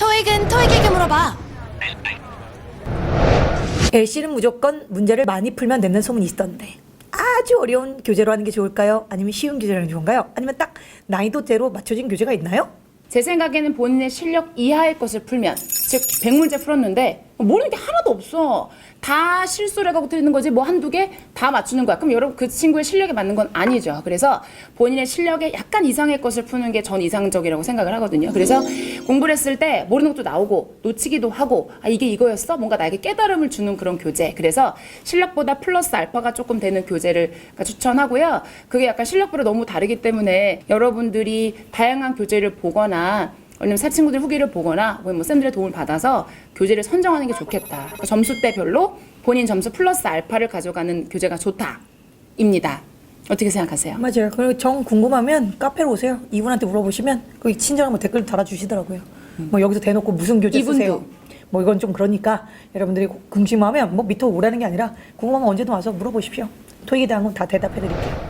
토익은 토익에게 물어봐. LC는 무조건 문제를 많이 풀면 된다는 소문이 있던데 아주 어려운 교재로 하는 게 좋을까요? 아니면 쉬운 교재로 하는 게 좋은가요? 아니면 딱 난이도대로 맞춰진 교재가 있나요? 제 생각에는 본인의 실력 이하의 것을 풀면 즉 100문제 풀었는데 모르는 게 하나도 없어. 다 실수를 해가고 틀리는 거지 뭐 한두 개 다 맞추는 거야. 그럼 여러분 그 친구의 실력에 맞는 건 아니죠. 그래서 본인의 실력에 약간 이상의 것을 푸는 게 전 이상적이라고 생각을 하거든요. 그래서 공부를 했을 때 모르는 것도 나오고 놓치기도 하고 아 이게 이거였어? 뭔가 나에게 깨달음을 주는 그런 교재. 그래서 실력보다 플러스 알파가 조금 되는 교재를 추천하고요. 그게 약간 실력보다 너무 다르기 때문에 여러분들이 다양한 교재를 보거나 아니면 사친구들 후기를 보거나 뭐 쌤들의 도움을 받아서 교재를 선정하는 게 좋겠다. 그러니까 점수대별로 본인 점수 플러스 알파를 가져가는 교재가 좋다입니다. 어떻게 생각하세요? 맞아요. 그리고 정 궁금하면 카페로 오세요. 이분한테 물어보시면 거기 친절한 뭐 댓글 달아주시더라고요. 뭐 여기서 대놓고 무슨 교재 이분도. 쓰세요? 뭐 이건 좀 그러니까 여러분들이 궁금하면 뭐 밑으로 오라는 게 아니라 궁금하면 언제든 와서 물어보십시오. 토익에 대한 건 다 대답해드릴게요.